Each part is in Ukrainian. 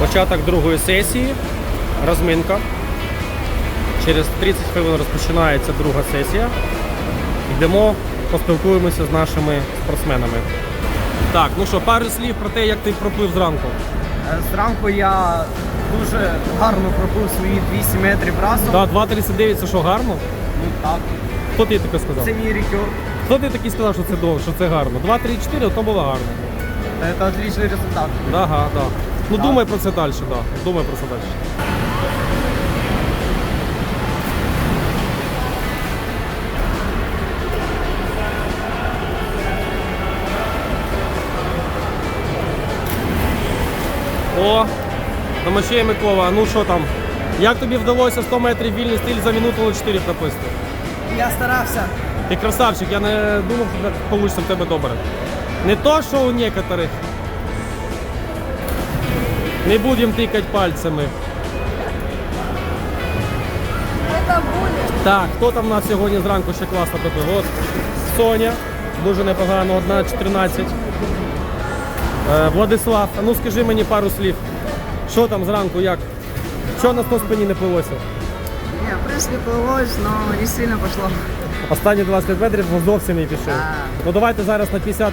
Початок другої сесії, розминка. Через 30 хвилин розпочинається друга сесія. Йдемо, поспілкуємося з нашими спортсменами. Так, ну що, пару слів про те, як ти проплив зранку. Е, Зранку я дуже гарно пробив свої 200 метрів разом. Да, 2.39 це що гарно? Ну так, Хто ти таке сказав? це мій рекорд. Хто ти такий сказав, що це довго, що це гарно? 2.34, то було гарно. Це отличний результат. Ага, да. Ну думай про це далі, да. Думай про це далі. О, Домашея Микола, ну що там? Як тобі вдалося 100 метрів вільний стиль за минуту 04 прописати? Я старався. Ти красавчик, я не думав, що так вийде в тебе добре. Не то, що у некоторих. Не будемо тикати пальцями. Это будет. Так, хто там у нас сьогодні зранку ще класно пробив? От Соня, дуже непогано, 1.14. Е, Владислав, а ну скажи мені пару слів. Що там зранку, як? Що на 100 спині не пилося? Не, в принципі, плылось, но не сильно пошло. Останні 20 метрів ну, зовсім не пішов. Ну давайте зараз на 50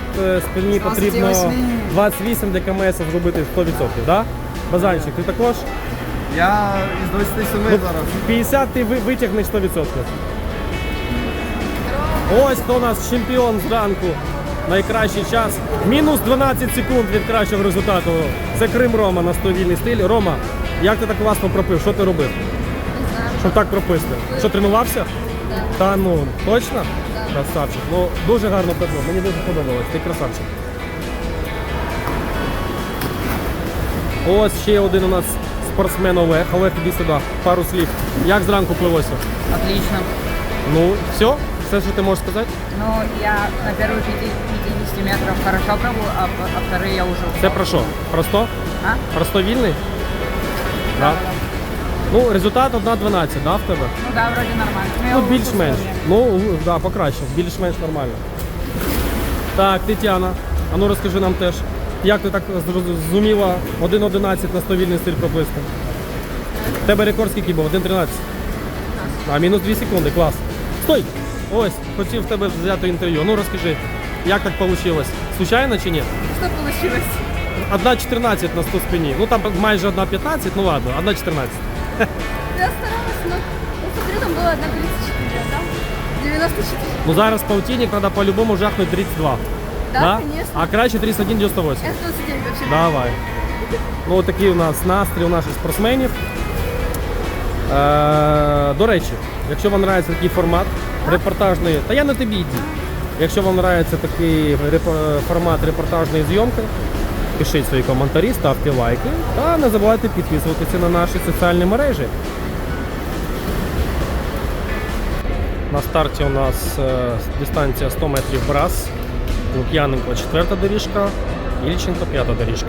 спині потрібно 28. 28 для КМС зробити 100%, да? Базанчик, ти також? Я із 27 Ну, 50 ти ви- витягнеш 100%. Ось хто у нас чемпіон зранку. Найкращий час. Мінус 12 секунд від кращого результату. Це Крим Рома на 100 вільний стиль. Рома, як ти так класно пропив? Що ти робив? Не знаю. Щоб так прописати? Що тренувався? Та ну, точно? Красавчик. Ну, дуже гарно пропив. Мені дуже подобалось. Ти красавчик. Ось ще один у нас спортсмен Олег. Олег, іди сюди. Пару слів. Як зранку пливося? Отлично. Ну, все? Все, що ти можеш сказати? Ну, я на первые 50 метров хорошо пробовал, а, а вторые я уже Це про що? Просто? А? Просто вільний? Да. Ну, результат 1.12, да, в тебе? Ну да, вроде нормально. Ну, я Ну, більш-менш. свое Ну, да, покращив, більш-менш нормально. Так, Тетяна, а ну розкажи нам теж, як ти так зроз- зуміла 1.11 на 100 вільний стиль проплисти? В тебе рекорд скільки був? 1.13? А, мінус 2 секунди, клас. Стой! Ось, хотів в тебе взяти інтерв'ю. Ну розкажи, як так вийшло? Случайно чи ні? Что получилось? 1.14 на 100 спині. Ну там майже 1.15, ну ладно, 1.14. Я старалась, но ну, смотри, там было 1,34, а там 94. Ну зараз полтинник треба по-любому жахнути 32. Да, конечно. А краще 31,98. Я 29 вообще. Давай. Ну, от такий у нас настрій у наших спортсменів. Е, до речі, якщо вам подобається такий формат репортажної, та я на тобі йду. Якщо вам подобається такий репо- формат репортажної зйомки, пишіть свої коментарі, ставте лайки та не забувайте підписуватися на наші соціальні мережі. На старті у нас е, дистанція 100 метрів брас, Лук'яненко четверта доріжка, Ільченко п'ята доріжка.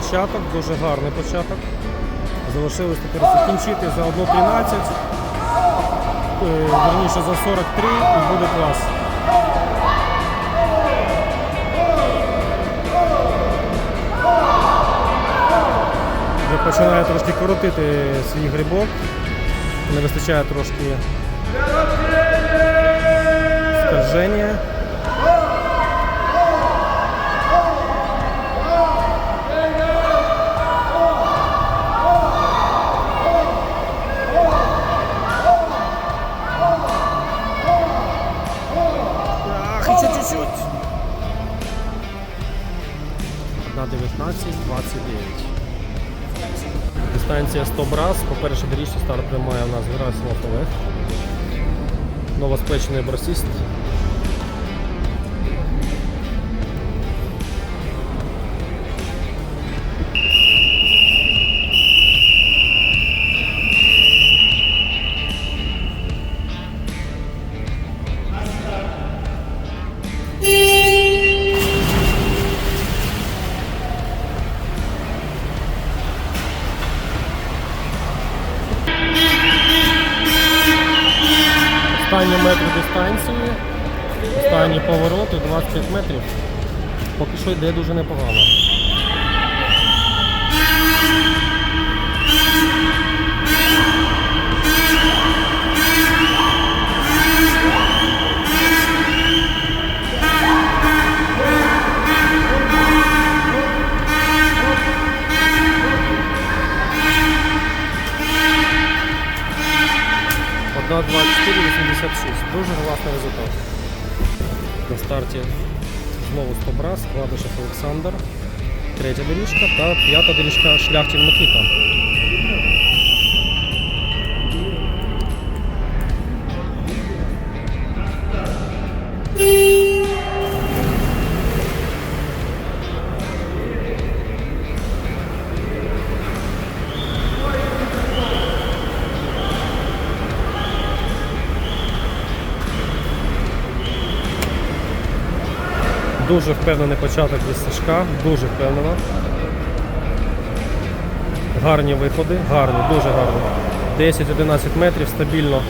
Початок, дуже гарний початок. Залишилось тепер закінчити за 1.13, е, верніше за 43 і буде клас. Вже починає трошки коротити свій грибок. Не вистачає трошки скольження. Дистанція 100 браз. По-перше, доріжці старт приймає у нас Герасимов Олег. Новоспечений брасіст. Йде дуже непогано. Одна 24,86. Дуже класний результат. На старті знову 100 брас, Олександр, третя доріжка та п'ята доріжка Шляхтін Микита. Дуже впевнений початок від Сашка, дуже впевнено. Гарні виходи, гарні, дуже гарні. 10-11 метрів стабільно.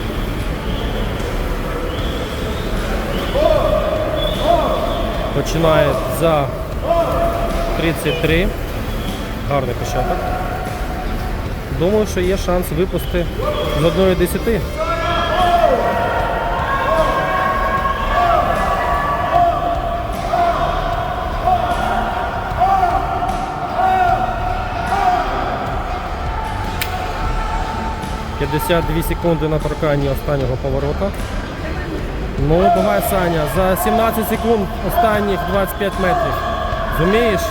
Починає за 33. Гарний початок. Думаю, що є шанс випусти з 1,10. – 52 секунди на торканні останнього поворота. Ну, давай, Саня, за 17 секунд останніх 25 метрів. Зумієш?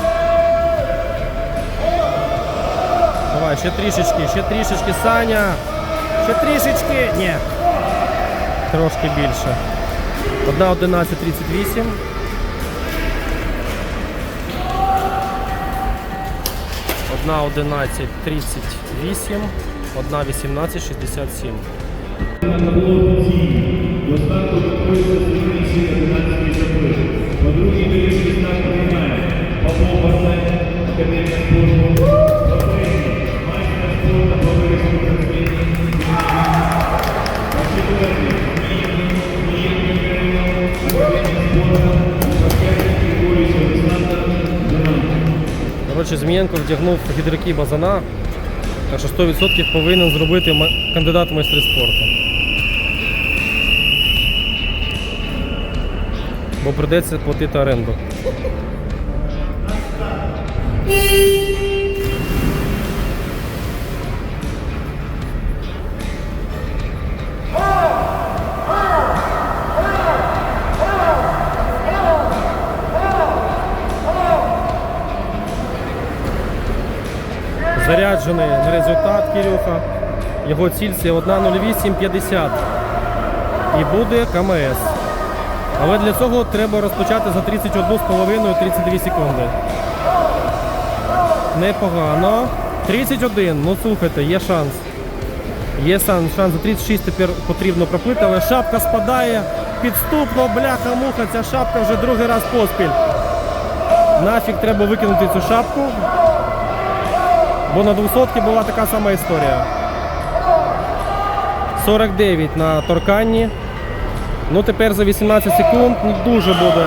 Давай, ще трішечки, ще трішечки, Саня. Ще трішечки. Ні. Трошки більше. 1.11.38. Одна 11.38, одна 18.67. на табло До старту готується Сергій 11 запис. По другій доріжці старт приймає Павло Басен, капітан спорту, Бабейний, майстер спорту по вирішенню трансмітні. По четвертій, Нієм Михайло, капітан спорту, Бабейний Григорій Олександр, Динамко. Коротше, Змієнко вдягнув гідроки базана, так що 100% повинен зробити кандидат в майстри спорту. Бо придеться платити оренду. Заряджений на результат Кирюха. Його ціль це 1.08.50. І буде КМС. Але для цього треба розпочати за 31,5-32 секунди. Непогано. 31. Ну слухайте, є шанс. Є шанс, шанс за 36 тепер потрібно проплити, але шапка спадає. Підступно, бляха-муха, ця шапка вже другий раз поспіль. Нафіг треба викинути цю шапку. Бо на 200 була така сама історія. 49 на торканні. Ну тепер за 18 секунд ну, дуже буде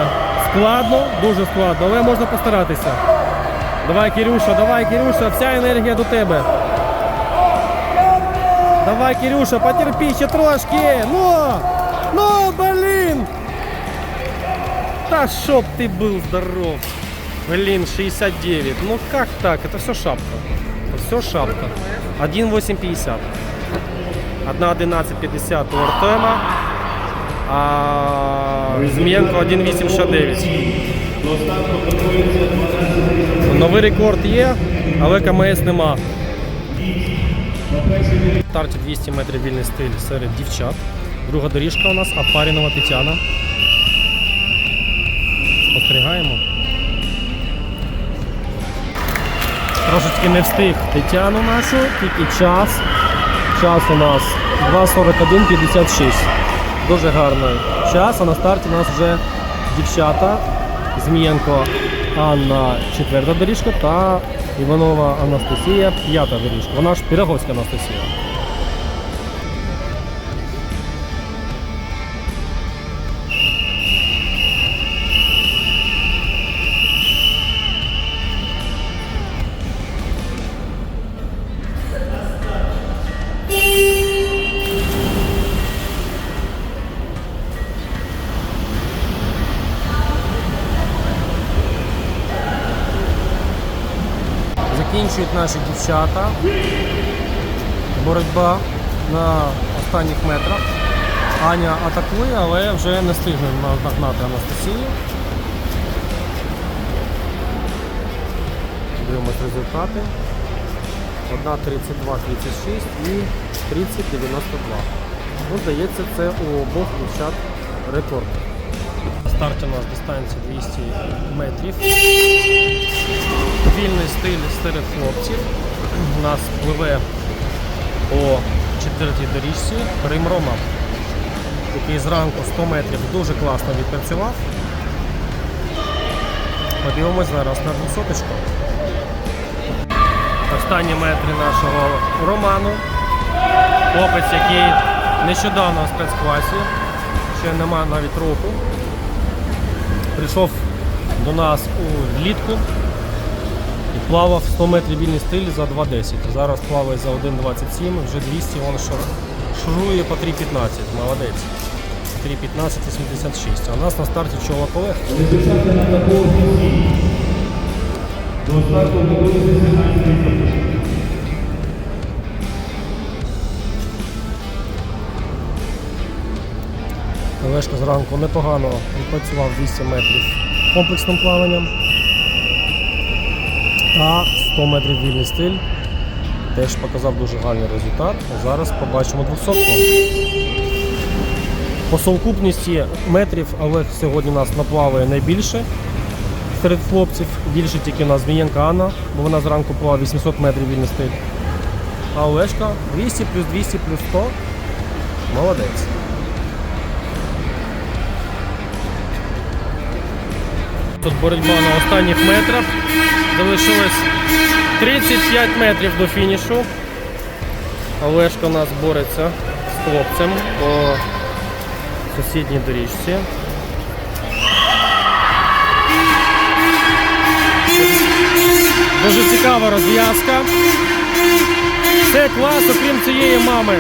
складно, дуже складно, але можна постаратися. Давай, Кирюша, давай, Кирюша, вся енергія до тебе. Давай, Кирюша, потерпи ще трошки. Ну! Ну, блін! Та щоб ти був здоров. Блин, 69. Ну как так? Это все шапка. Все шапка. 1,850. 1,1150 у Артема. А Змієнко 1,869. Новий рекорд є, але КМС нема. Старті 200 метрів вільний стиль серед дівчат. Друга доріжка у нас Апарінова Тетяна. Спостерігаємо. Трошечки не встиг Тетяну нашу, тільки час. Час у нас 2.41.56. Дуже гарний час. А на старті у нас вже дівчата. Змієнко Анна четверта доріжка та Іванова Анастасія п'ята доріжка. Вона ж Піроговська Анастасія. Закінчують наші дівчата. Боротьба на останніх метрах. Аня атакує, але вже не встигне нагнати Анастасію. Дивимось результати. 1.32.36 і 30.92. Ну, здається, це у обох дівчат рекорд. Старті у нас дистанція 200 метрів. Вільний стиль серед хлопців. У нас пливе по четвертій доріжці Рим Рома, який зранку 100 метрів дуже класно відпрацював. Подивимось зараз на 200 Останні метри нашого роману. Хлопець, який нещодавно в спецкласі, ще нема навіть року. Прийшов до нас влітку і плавав 100 метрів вільний стиль за 2.10. Зараз плаває за 1.27, вже 200, він шурує по 3.15. Молодець. 3.15.86. А у нас на старті чого колег. До старту готується 17 дітей. Олешка зранку непогано відпрацював 200 метрів комплексним плаванням. Та 100 метрів вільний стиль. Теж показав дуже гарний результат. Зараз побачимо 200 По совкупності метрів Олег сьогодні нас наплаває найбільше серед хлопців. Більше тільки у нас Змієнка Анна, бо вона зранку плавала 800 метрів вільний стиль. А Олешка 200 плюс 200 плюс 100. Молодець. Тут боротьба на останніх метрах. Залишилось 35 метрів до фінішу. Олешка у нас бореться з хлопцем по сусідній доріжці. Дуже цікава розв'язка. Все клас, окрім цієї мами,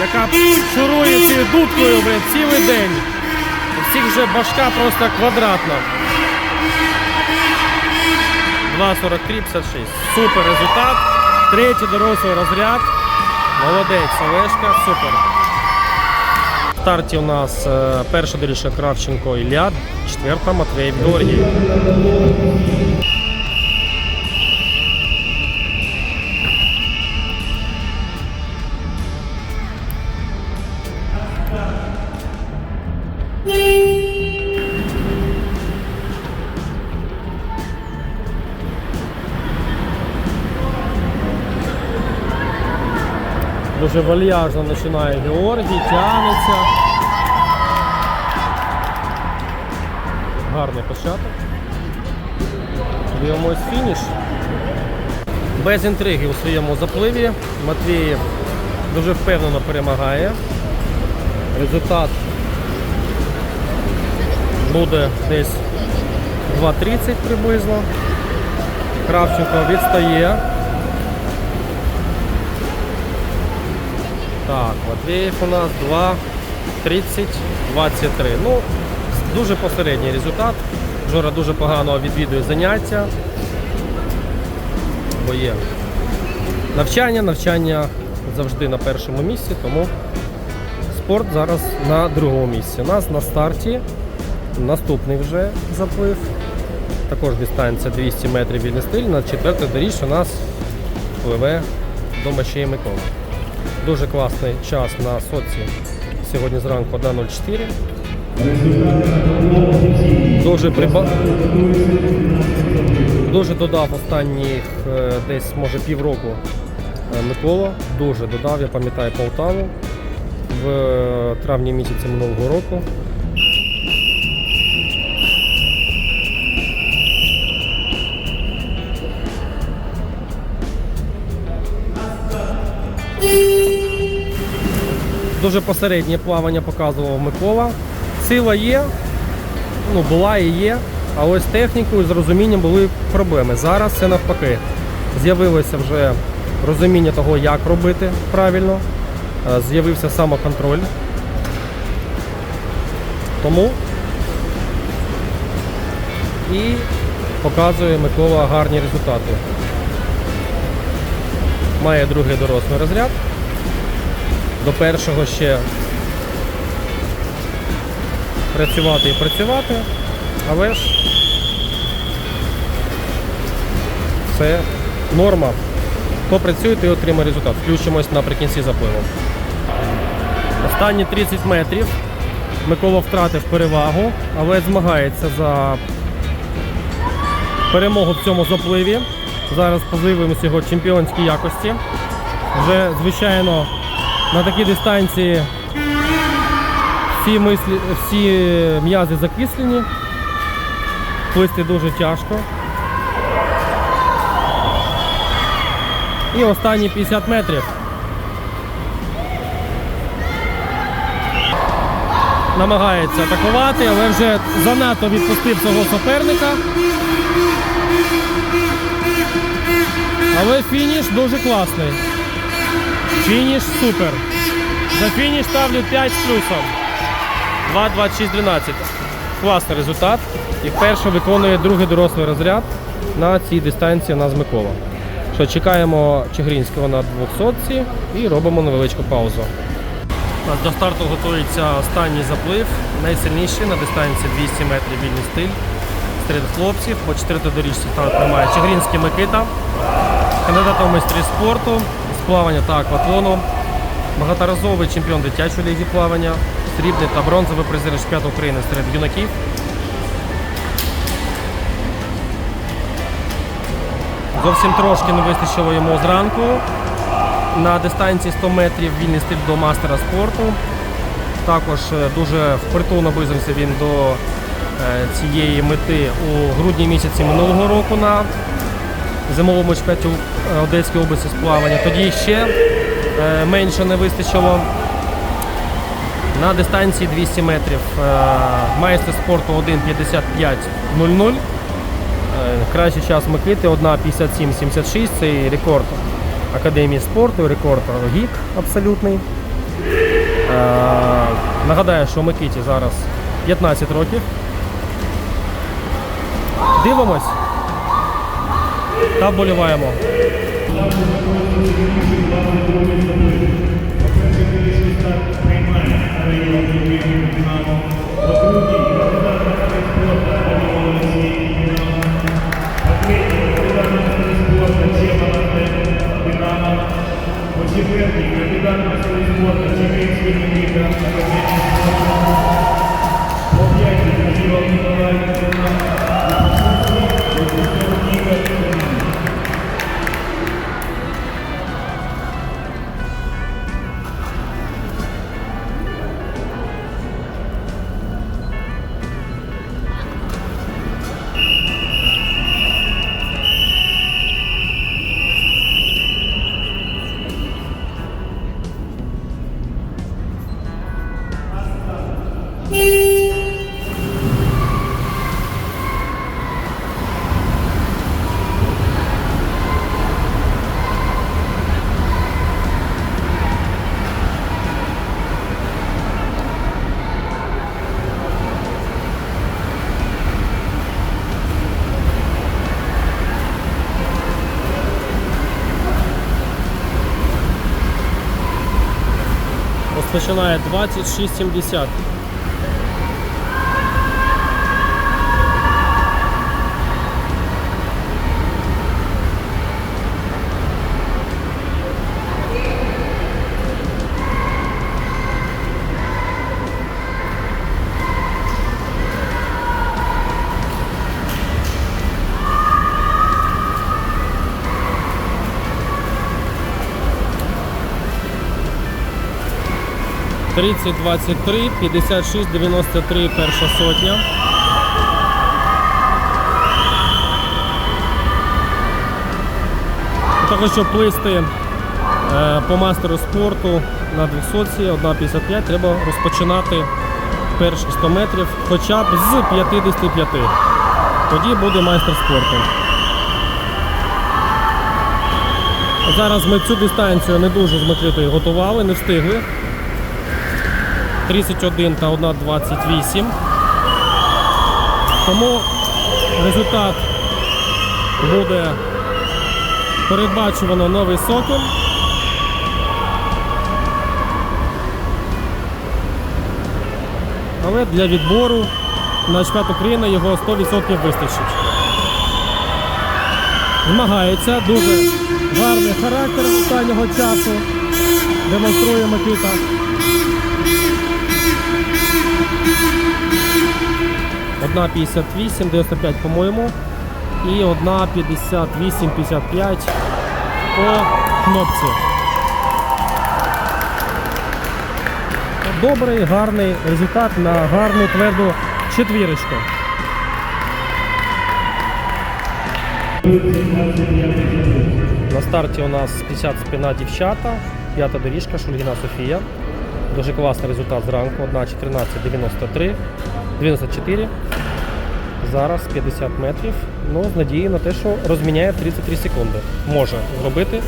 яка шурує цією дудкою цілий день. Всіх вже башка просто квадратна. 2.43.56. Супер результат. Третій дорослий розряд. Молодець, Олешка, супер. В старті у нас е, перша доріжка Кравченко Ілля, четверта Матвей Георгій. Дуже вальяжно починає Георгій, тягнеться. Гарний початок. Дивимось фініш. Без інтриги у своєму запливі. Матвій дуже впевнено перемагає. Результат буде десь 2.30 приблизно. Кравченко відстає. Так, Матвієв у нас 2.30, 23. Ну, дуже посередній результат. Жора дуже погано відвідує заняття. Бо є навчання, навчання завжди на першому місці, тому спорт зараз на другому місці. У нас на старті наступний вже заплив. Також дистанція 200 метрів вільний стиль. На четвертий доріж у нас пливе до Микола. Дуже класний час на соці. Сьогодні зранку 1.04. Дуже приба... Дуже додав останніх е, десь може півроку е, Микола. Дуже додав, я пам'ятаю Полтаву в е, травні місяці минулого року. Дуже посереднє плавання показував Микола. Сила є, ну була і є, а ось технікою, з розумінням були проблеми. Зараз це навпаки. З'явилося вже розуміння того, як робити правильно, е, з'явився самоконтроль. Тому і показує Микола гарні результати. Має другий дорослий розряд. До першого ще працювати і працювати, але ж це норма. Хто працює, той отримає результат. Включимось наприкінці запливу. Останні 30 метрів Микола втратив перевагу, але змагається за перемогу в цьому запливі. Зараз подивимося його чемпіонські якості. Вже, звичайно, на такій дистанції всі, мислі, всі м'язи закислені, плисти дуже тяжко. І останні 50 метрів. Намагається атакувати, але вже занадто відпустив свого суперника. Але фініш дуже класний. Фініш супер. За фініш ставлю 5 з плюсом. 2.26.12. Класний результат. І вперше виконує другий дорослий розряд на цій дистанції у нас Микола. Що чекаємо Чигринського на 200 і робимо невеличку паузу. До старту готується останній заплив, найсильніший на дистанції 200 метрів вільний стиль. Серед хлопців по 4 доріжці старт приймає Чигринський Микита, кандидат у майстри спорту з плавання та акватлону, багаторазовий чемпіон дитячої ліги плавання, срібний та бронзовий призер чемпіонату України серед юнаків. Зовсім трошки не вистачило йому зранку. На дистанції 100 метрів вільний стиль до мастера спорту. Також е, дуже впритул наблизився він до е, цієї мети у грудні місяці минулого року на зимовому чемпіонаті е, Одеської області з плавання. Тоді ще е, менше не вистачило. На дистанції 200 метрів е, майстер спорту 1.55.00. Е, Кращий час Микити 1.57.76. Це рекорд Академії спорту, рекорд ГІК абсолютний. Нагадаю, що Микиті зараз 15 років. Дивимось та вболіваємо. Четвертий кандидат майстри спорту Чигиринської Микита, Розпочинає 26,70. Тридцять двадцять три, п'ятдесят шість, дев'яносто три, перша сотня. Для щоб плисти е, по мастеру спорту на 200, 1,55, треба розпочинати перші 100 метрів хоча б з 55. Тоді буде майстер спорту. Зараз ми цю дистанцію не дуже з Микитою готували, не встигли. 31 та 1,28. Тому результат буде передбачувано невисоким. Але для відбору на чемпіонат України його 100% вистачить. Змагається дуже гарний характер останнього часу. Демонструє Микита. Одна 58, 95, по-моєму. І одна 58, 55 по кнопці. Добрий, гарний результат на гарну тверду четвірочку. На старті у нас 50 спина дівчата, п'ята доріжка, Шульгіна Софія. Дуже класний результат зранку. Одна 14, 93, 94. Зараз 50 метрів. Ну, з надією на те, що розміняє 33 секунди. Може зробити.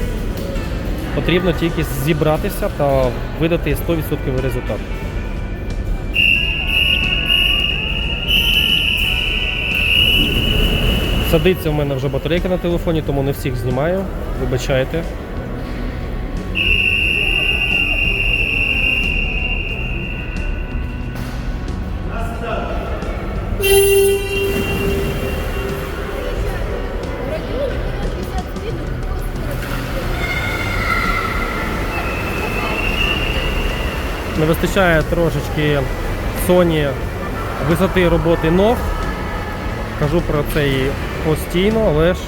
Потрібно тільки зібратися та видати 100% результат. Садиться в мене вже батарейка на телефоні, тому не всіх знімаю. Вибачайте. Не вистачає трошечки Sony висоти роботи ног. Кажу про це і постійно, але ж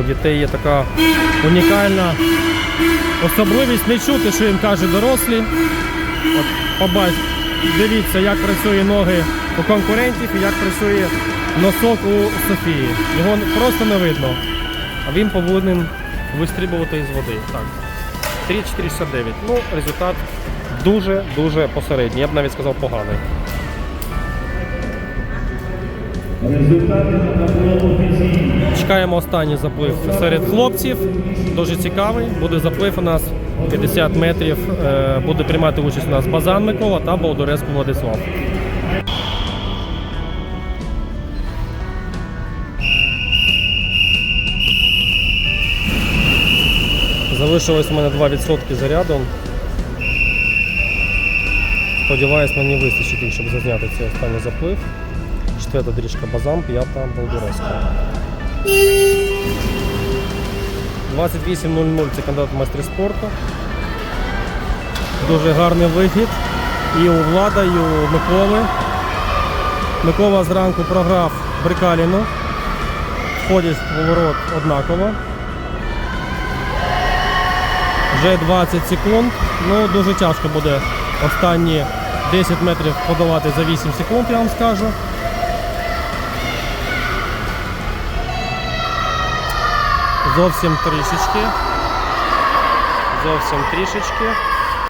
у дітей є така унікальна особливість не чути, що їм кажуть дорослі. От побач, дивіться, як працює ноги у конкурентів і як працює носок у Софії. Його просто не видно. А він повинен вистрібувати із води. Так. 3,469. Ну, результат дуже-дуже посередній. Я б навіть сказав поганий. Чекаємо останній заплив серед хлопців. Дуже цікавий. Буде заплив у нас 50 метрів. Е, Буде приймати участь у нас Базан Микола та Болдореску Владислав. Залишилось у мене 2% заряду. Сподіваюсь, мені вистачить їх, щоб зазняти цей останній заплив. Четверта доріжка Базан, п'ята Болдореска. 28.00 це кандидат в майстри спорту. Дуже гарний вихід. І у Влада, і у Миколи. Микола зранку програв Брикаліну. Входять в поворот однаково. Вже 20 секунд. Ну, дуже тяжко буде останні 10 метрів подолати за 8 секунд, я вам скажу. Зовсім трішечки. Зовсім трішечки.